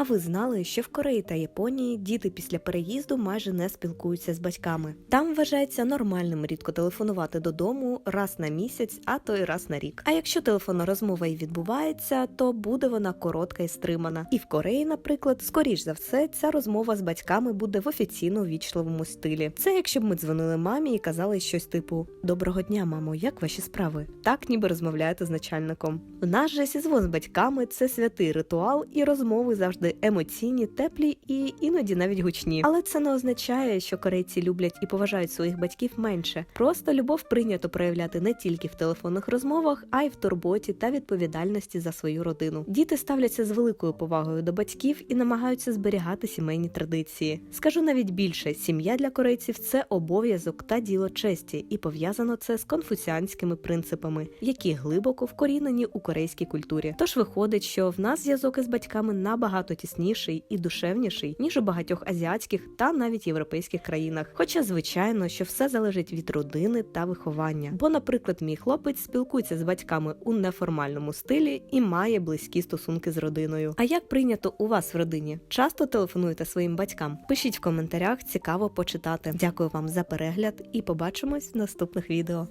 А ви знали, що в Кореї та Японії діти після переїзду майже не спілкуються з батьками? Там вважається нормальним рідко телефонувати додому раз на місяць, а то й раз на рік. А якщо телефонна розмова і відбувається, то буде вона коротка і стримана. І в Кореї, наприклад, скоріш за все, ця розмова з батьками буде в офіційно вічливому стилі. Це якщо б ми дзвонили мамі і казали щось типу Доброго дня, мамо, як ваші справи? Так ніби розмовляєте з начальником. В нас же сізвон з батьками це святий ритуал, і розмови завжди емоційні, теплі і іноді навіть гучні. Але це не означає, що корейці люблять і поважають своїх батьків менше. Просто любов прийнято проявляти не тільки в телефонних розмовах, а й в турботі та відповідальності за свою родину. Діти ставляться з великою повагою до батьків і намагаються зберігати сімейні традиції. Скажу навіть більше: сім'я для корейців це обов'язок та діло честі, і пов'язано це з конфуціанськими принципами, які глибоко вкорінені у корейській культурі. Тож виходить, що в нас зв'язок із батьками набагато тісніший і душевніший, ніж у багатьох азіатських та навіть європейських країнах. Хоча, звичайно, що все залежить від родини та виховання. Бо, наприклад, мій хлопець спілкується з батьками у неформальному стилі і має близькі стосунки з родиною. А як прийнято у вас в родині? Часто телефонуєте своїм батькам? Пишіть в коментарях, цікаво почитати. Дякую вам за перегляд і побачимось в наступних відео.